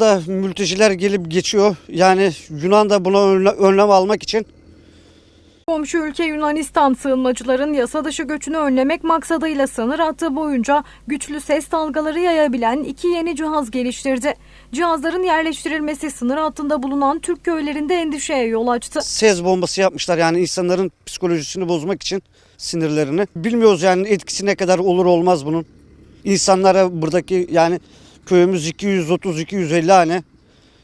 burada mülteciler gelip geçiyor. Yani Yunan da buna önle- önlem almak için Komşu ülke Yunanistan sığınmacıların yasa dışı göçünü önlemek maksadıyla sınır hattı boyunca güçlü ses dalgaları yayabilen iki yeni cihaz geliştirdi. Cihazların yerleştirilmesi sınır hattında bulunan Türk köylerinde endişeye yol açtı. ses bombası yapmışlar. Yani insanların psikolojisini bozmak için sinirlerini. Bilmiyoruz yani etkisi ne kadar olur olmaz bunun. İnsanlara buradaki yani köyümüz 230-250 hane.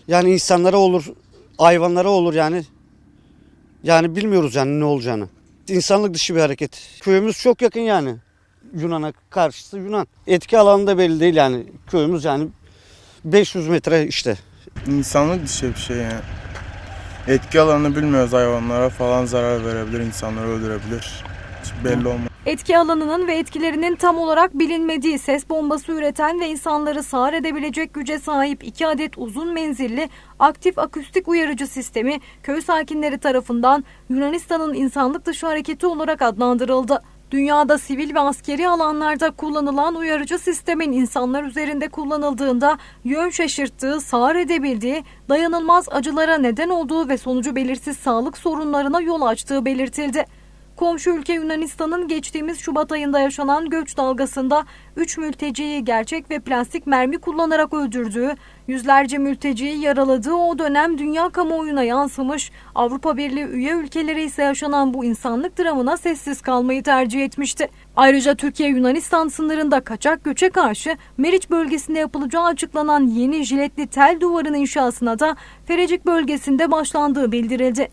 Yani insanlara olur, hayvanlara olur yani. Yani bilmiyoruz yani ne olacağını. İnsanlık dışı bir hareket. Köyümüz çok yakın yani. Yunan'a karşısı Yunan. Etki alanı da belli değil yani. Köyümüz yani 500 metre işte. İnsanlık dışı bir şey yani. Etki alanını bilmiyoruz hayvanlara falan zarar verebilir, insanları öldürebilir. Hiç belli olmaz. Etki alanının ve etkilerinin tam olarak bilinmediği ses bombası üreten ve insanları sağır edebilecek güce sahip iki adet uzun menzilli aktif akustik uyarıcı sistemi köy sakinleri tarafından Yunanistan'ın insanlık dışı hareketi olarak adlandırıldı. Dünyada sivil ve askeri alanlarda kullanılan uyarıcı sistemin insanlar üzerinde kullanıldığında yön şaşırttığı, sağır edebildiği, dayanılmaz acılara neden olduğu ve sonucu belirsiz sağlık sorunlarına yol açtığı belirtildi. Komşu ülke Yunanistan'ın geçtiğimiz Şubat ayında yaşanan göç dalgasında 3 mülteciyi gerçek ve plastik mermi kullanarak öldürdüğü, yüzlerce mülteciyi yaraladığı o dönem dünya kamuoyuna yansımış, Avrupa Birliği üye ülkeleri ise yaşanan bu insanlık dramına sessiz kalmayı tercih etmişti. Ayrıca Türkiye-Yunanistan sınırında kaçak göçe karşı Meriç bölgesinde yapılacağı açıklanan yeni jiletli tel duvarın inşasına da Ferecik bölgesinde başlandığı bildirildi.